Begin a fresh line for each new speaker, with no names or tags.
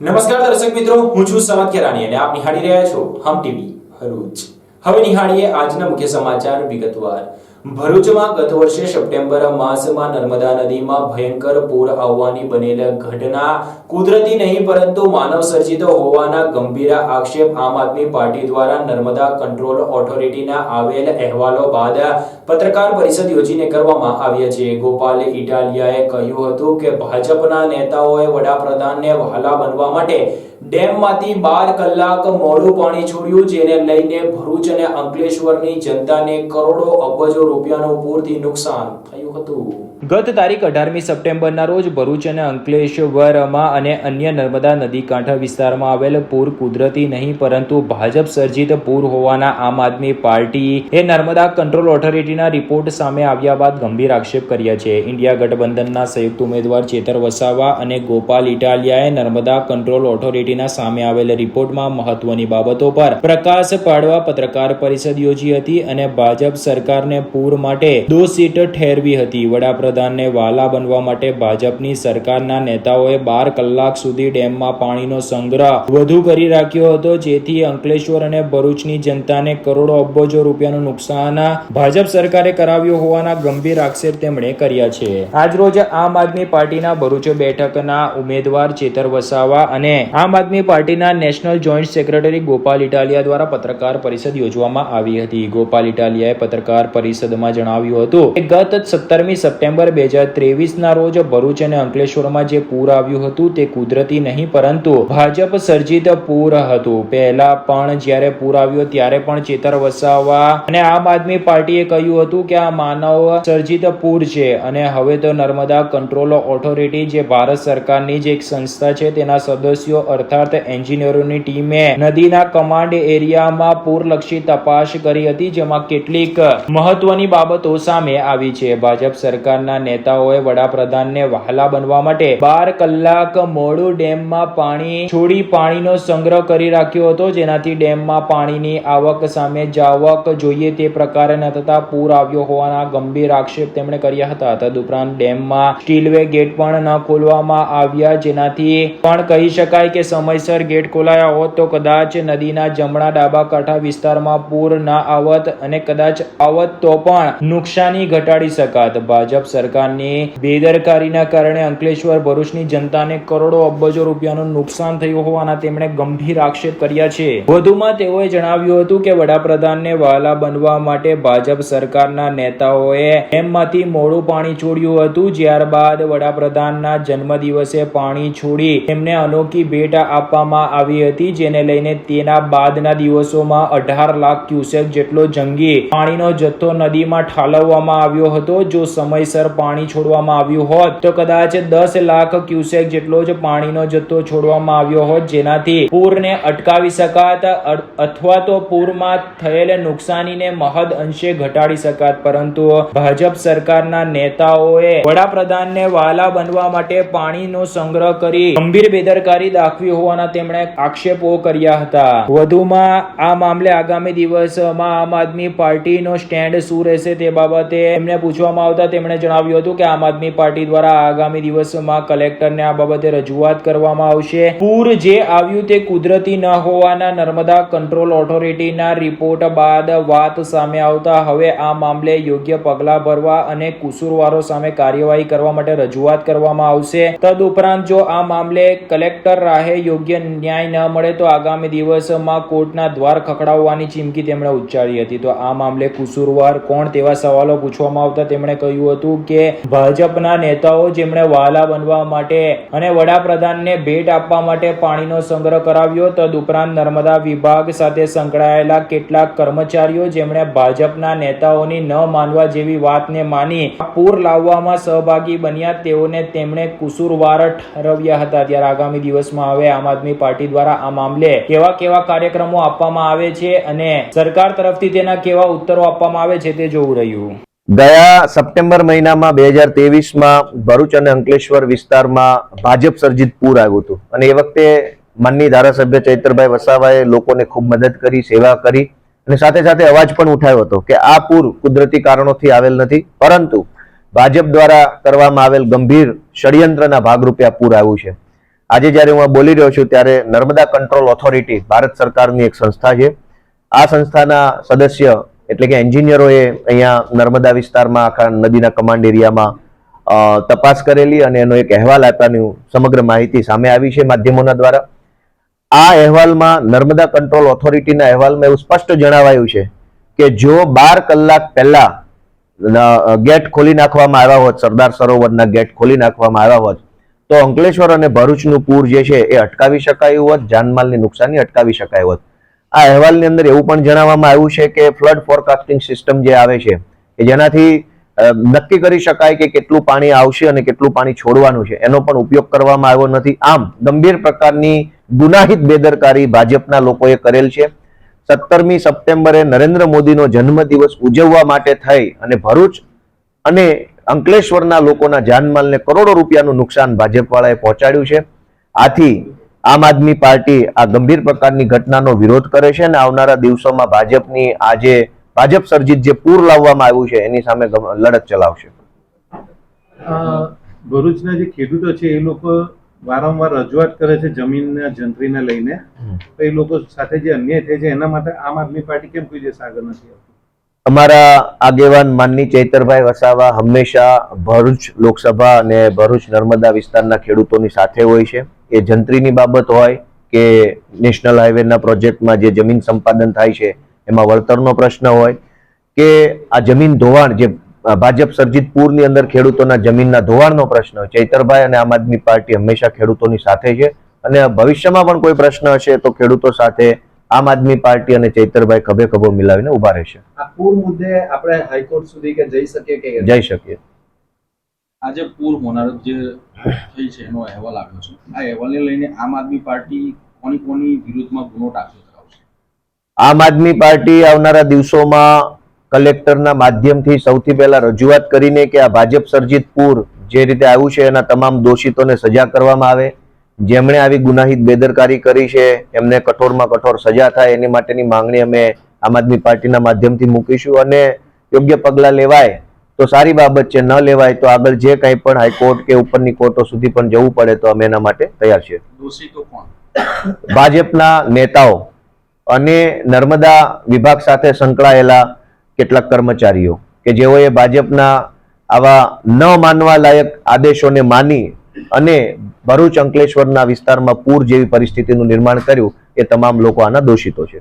નમસ્કાર દર્શક મિત્રો, હું છું સમત કેરાણી અને આપ નિહાળી રહ્યા છો હમ ટીવી હરૂચ હવે નિહાળીએ આજના મુખ્ય સમાચાર વિગતવાર. ભરૂચમાં ગત વર્ષે સપ્ટેમ્બર માસમાં નર્મદા નદીમાં ભયંકર પૂર આવવાની બનેલ ઘટના કુદરતી નહીં, પરંતુ માનવ સર્જિત હોવાના ગંભીર આક્ષેપ આમ આદમી પાર્ટી દ્વારા નર્મદા કંટ્રોલ ઓથોરિટીના આવેલ અહેવાલો બાદ પત્રકાર પરિષદ યોજીને કરવામાં આવ્યા છે. ગોપાલ ઇટાલિયાએ કહ્યું હતું કે ભાજપના નેતાઓએ વડાપ્રધાનને વહાલા બનવા માટે ડેમમાંથી બાર કલાક મોડું પાણી છોડ્યું, જેને લઈને ભરૂચ અને અંકલેશ્વરની જનતાને કરોડો અબજો રૂપિયાનું પૂરથી નુકસાન થયું હતું. ગત તારીખ અઢારમી સપ્ટેમ્બરના રોજ ભરૂચ અને અંકલેશ્વરમાં અને અન્ય નર્મદા નદી કાંઠા વિસ્તારમાં આવેલ પૂર કુદરતી નહીં, પરંતુ ભાજપ સર્જિત પૂર હોવાના આમ આદમી પાર્ટી એ નર્મદા કંટ્રોલ ઓથોરિટીના રિપોર્ટ સામે આવ્યા બાદ ગંભીર આક્ષેપ કર્યા છે. ઇન્ડિયા ગઠબંધનના સંયુક્ત ઉમેદવાર ચેતર વસાવા અને ગોપાલ ઇટાલિયાએ નર્મદા કંટ્રોલ ઓથોરિટીના સામે આવેલ રિપોર્ટમાં મહત્વની બાબતો પર પ્રકાશ પાડવા પત્રકાર પરિષદ યોજી હતી અને ભાજપ સરકારને પૂર માટે દોષિત ઠેરવી હતી. વડાપ્રધાનને વાલા બનવા માટે ભાજપની સરકારના નેતાઓએ બાર કલાક સુધી ડેમમાં પાણીનો સંગ્રહ વધુ કરી રાખ્યો હતો, જેથી અંકલેશ્વર અને ભરૂચની જનતાને કરોડો અબજો રૂપિયાનું નુકસાન ભાજપ સરકારે કરાવ્યું હોવાના ગંભીર આક્ષેપ તેમણે કર્યા છે. આજરોજ આમ આદમી પાર્ટીના ભરૂચ બેઠકના ઉમેદવાર ચેતર વસાવા અને આમ આદમી પાર્ટીના national joint secretary Gopal Italia દ્વારા પત્રકાર પરિષદ યોજવામાં આવી હતી. ગોપાલ ઇટાલિયાએ પત્રકાર પરિષદમાં જણાવ્યું હતું કે ગત સત્તરમી સપ્ટેમ્બર બે હજાર ત્રેવીસના રોજ ભરૂચ અને અંકલેશ્વરમાં જે પૂર આવ્યું હતું તે કુદરતી નહીં, પરંતુ ભાજપ સર્જિત પૂર હતું. પહેલા પણ જ્યારે પૂર આવ્યો, ત્યારે પણ ચેતર વસાવા અને આમ આદમી પાર્ટીએ કહ્યું હતું કે આ માનવ સર્જિત પૂર છે અને હવે તો નર્મદા કંટ્રોલ ઓથોરિટી, જે ભારત સરકારની જે એક સંસ્થા છે, તેના સદસ્યો અર્થાત એન્જિનિયરોની ટીમે નદીના કમાન્ડ એરિયામાં પૂરલક્ષી તપાસ કરી હતી, જેમાં કેટલીક મહત્વની બાબતો સામે આવી છે. ભાજપ સરકારના નેતાઓએ વડાપ્રધાનને વહાલા બનવા માટે બાર કલાક મોડું ડેમમાં પાણી, છોડી પાણીનો સંગ્રહ કરી રાખ્યો હતો. જેનાથી ડેમમાં પાણીની આવક સામે જાવક જોઈએ તે પ્રકારે ન થતા પૂર આવ્યો હોવાના ગંભીર આક્ષેપ તેમણે કર્યા હતા. તદુપરાંત ડેમમાં સ્ટીલવે ગેટ પણ ન ખોલવામાં આવ્યા. જેનાથી પણ કહી શકાય કે સમયસર ગેટ ખોલાયા હોત તો કદાચ નદીના જમણા ડાબા કાંઠા વિસ્તારમાં પૂર ના આવત અને કદાચ આવત તો પણ નુકસાની ઘટાડી શકાત. ભાજપ સરકારની બેદરકારીના કારણે અંકલેશ્વર ભરૂચની જનતાને કરોડો અબજો રૂપિયાનું નુકસાન થયું હોવાના તેમણે ગંભીર આક્ષેપ કર્યા છે. વધુમાં તેઓએ જણાવ્યું હતું કે વડાપ્રધાનને વહાલા બનવા માટે ભાજપ સરકારના નેતાઓએ ડેમમાંથી મોડું પાણી છોડ્યું હતું. ત્યારબાદ વડાપ્રધાનના જન્મદિવસે પાણી છોડી તેમને અનોખી ભેટ આપવામાં આવી હતી, જેને લઈને તેના બાદના દિવસોમાં અઢાર લાખ ક્યુસેક જેટલો જંગી પાણીનો જથ્થો નદીમાં ઠાલવવામાં આવ્યો હતો. જો સમયસર પાણી છોડવામાં આવ્યું હોત, તો કદાચ દસ લાખ ક્યુસેક જેટલો જ પાણીનો જથ્થો છોડવામાં આવ્યો હોત, જેનાથી પૂરને અટકાવી શકાત અથવા તો પૂરમાં થયેલ નુકસાનીને મહદ અંશે ઘટાડી શકાત. પરંતુ ભાજપ સરકારના નેતાઓએ વડાપ્રધાનને વાલા બનવા માટે પાણીનો સંગ્રહ કરી ગંભીર બેદરકારી દાખવી હોવાના તેમણે આક્ષેપો કર્યા હતા. વધુમાં, આ મામલે આગામી દિવસમાં આમ આદમી પાર્ટીનો સ્ટેન્ડ શું રહેશે તે બાબતે એમને પૂછવામાં આવતા તેમણે જણાવ્યું હતું કે આમ આદમી પાર્ટી દ્વારા આગામી દિવસોમાં કલેક્ટરને આ બાબતે રજૂઆત કરવામાં આવશે. પૂર જે આવ્યું તે કુદરતી ન હોવાના નર્મદા કંટ્રોલ ઓથોરિટીના રિપોર્ટ બાદ વાત સામે આવતા હવે આ મામલે યોગ્ય પગલાં ભરવા અને કુસુરવારો સામે કાર્યવાહી કરવા માટે રજૂઆત કરવામાં આવશે. તદુપરાંત જો આ મામલે કલેક્ટર રાહે યોગ્ય ન્યાય ન મળે તો આગામી દિવસમાં કોર્ટના દ્વાર ખખડાવવાની ચીમકી તેમણે ઉચ્ચારી હતી. તો આ મામલે કુસુરવાર કોણ તેવા સવાલો પૂછવામાં આવતા તેમણે કહ્યું હતું કે ભાજપના નેતાઓ જેમણે વાલા બનવા માટે અને વડાપ્રધાનને ભેટ આપવા માટે પાણીનો સંગ્રહ કરાવ્યો, તદુપરાંત નર્મદા વિભાગ સાથે સંકળાયેલા કેટલાક કર્મચારીઓ જેમણે ભાજપના નેતાઓની ન માનવા જેવી વાતને માની, પૂર લાવવામાં સહભાગી બન્યા, તેઓને તેમણે કુસુરવાર ઠરવ્યા હતા. ત્યારે આગામી દિવસમાં હવે આમ આદમી પાર્ટી દ્વારા આ મામલે કેવા કેવા કાર્યક્રમો આપવામાં આવે છે અને સરકાર તરફથી તેના કેવા ઉત્તરો આપવામાં આવે છે તે જોવું રહ્યું.
ગયા સપ્ટેમ્બર મહિનામાં બે હજાર તેવીસમાં ભરૂચ અને અંકલેશ્વર વિસ્તારમાં ભાજપ સર્જિત પૂર આવ્યું હતું. અને એ વખતે માનની ધારાસભ્ય ચૈતરભાઈ વસાવાએ લોકોને ખૂબ મદદ કરી, સેવા કરી અને સાથે સાથે અવાજ પણ ઉઠાવ્યો હતો કે આ પૂર કુદરતી કારણોથી આવેલ નથી, પરંતુ ભાજપ દ્વારા કરવામાં આવેલ ગંભીર ષડયંત્રના ભાગરૂપે આ પૂર આવ્યું છે. આજે જ્યારે હું બોલી રહ્યો છું ત્યારે નર્મદા કંટ્રોલ ઓથોરિટી ભારત સરકારની એક સંસ્થા છે. આ સંસ્થાના સદસ્ય એટલે કે એન્જિનિયરોએ અહીંયા નર્મદા વિસ્તારમાં, આખા નદીના કમાન્ડ એરિયામાં તપાસ કરેલી અને એનો એક અહેવાલ આપવાની સમગ્ર માહિતી સામે આવી છે માધ્યમોના દ્વારા. આ અહેવાલમાં નર્મદા કંટ્રોલ ઓથોરિટીના અહેવાલમાં એવું સ્પષ્ટ જણાવાયું છે કે જો બાર કલાક પહેલા ગેટ ખોલી નાખવામાં આવ્યા હોત, સરદાર સરોવરના ગેટ ખોલી નાખવામાં આવ્યા હોત, તો અંકલેશ્વર અને ભરૂચનું પૂર જે છે એ અટકાવી શકાયું હોત, જાનમાલની નુકસાની અટકાવી શકાય હોત. આ અહેવાલની અંદર એવું પણ જણાવવામાં આવ્યું છે કે ફ્લડ ફોરકાસ્ટિંગ સિસ્ટમ જે આવે છે કે જેનાથી નક્કી કરી શકાય કે કેટલું પાણી આવશે અને કેટલું પાણી છોડવાનું છે. એનો પણ ઉપયોગ કરવામાં આવ્યો નથી. આમ, ગંભીર પ્રકારની ગુનાહિત બેદરકારી ભાજપના લોકોએ કરેલ છે. સત્તરમી સપ્ટેમ્બરે નરેન્દ્ર મોદીનો જન્મદિવસ ઉજવવા માટે થઈ અને ભરૂચ અને અંકલેશ્વરના લોકોના જાનમાલને કરોડો રૂપિયાનું નુકસાન ભાજપવાળાએ પહોંચાડ્યું છે. આથી આમ આદમી પાર્ટી આ ગંભીર પ્રકારની ઘટનાનો વિરોધ કરે છે અને આવનારા દિવસોમાં ભાજપની આજે ભાજપ સર્જિત જે પૂર લાવવામાં આવ્યું છે એની સામે લડત ચલાવશે.
ભરૂચના જે ખેડૂતો છે એ લોકો વારંવાર રજૂઆત કરે છે જમીનના જંત્રીને લઈને. તો એ લોકો સાથે જે અન્યાય થાય છે એના માટે આમ આદમી પાર્ટી કેમ કોઈ દિવસ આગળ નથી
અમારા આગેવાન માનની ચૈતરભાઈ વસાવા હંમેશા ભરૂચ લોકસભા અને ભરૂચ નર્મદા વિસ્તારના ખેડૂતોની સાથે હોય છે. એ જંત્રીની બાબત હોય કે નેશનલ હાઈવેના પ્રોજેક્ટમાં જે જમીન સંપાદન થાય છે એમાં વળતરનો પ્રશ્ન હોય કે આ જમીન ધોવાણ જે ભાજપ સર્જિત પૂરની અંદર ખેડૂતોના જમીનના ધોવાણનો પ્રશ્ન હોય ચૈતરભાઈ અને આમ આદમી પાર્ટી હંમેશા ખેડૂતોની સાથે છે અને ભવિષ્યમાં પણ કોઈ પ્રશ્ન હશે તો ખેડૂતો સાથે આમ આદમી પાર્ટી અને ચૈતરભાઈ ખભે ખભો મિલાવીને ઊભા રહેશે.
આ પૂર મુદ્દે આપણે હાઈકોર્ટ સુધી કે જઈ શકીએ કે
જઈ શકીએ.
આજે પૂર હોનારત જે થઈ છે, એનો અહેવાલ આવ્યો છે. આ અહેવાલને લઈને આમ આદમી પાર્ટી કોની કોની વિરુદ્ધમાં ગુનો દાખલ કરાવશે?
આમ આદમી પાર્ટી આવનારા દિવસોમાં કલેક્ટરના માધ્યમથી સૌથી પહેલા રજૂઆત કરીને કે આ ભાજપ સર્જિત પૂર જે રીતે આવ્યું છે, એના તમામ દોષિતોને સજા કરવામાં આવે. જેમણે આવી ગુનાહિત બેદરકારી કરી છે, એમને કઠોરમાં કઠોર સજા થાય, એની માટેની માંગણી અમે આમ આદમી પાર્ટીના માધ્યમથી મૂકીશું અને યોગ્ય પગલાં લેવાય તો સારી બાબત છે ન લેવાય તો આગળ જે કંઈ પણ હાઈકોર્ટ કે ઉપરની કોર્ટો સુધી પણ જવું પડે તો અમે એના માટે તૈયાર છીએ.
કોણ?
ભાજપના નેતાઓ અને નર્મદા વિભાગ સાથે સંકળાયેલા કેટલાક કર્મચારીઓ કે જેઓએ ભાજપના આવા ન માનવા લાયક આદેશોને માની અને ભરૂચ અંકલેશ્વરના વિસ્તારમાં પૂર જેવી પરિસ્થિતિનું નિર્માણ કર્યું એ તમામ લોકો આના દોષિતો છે.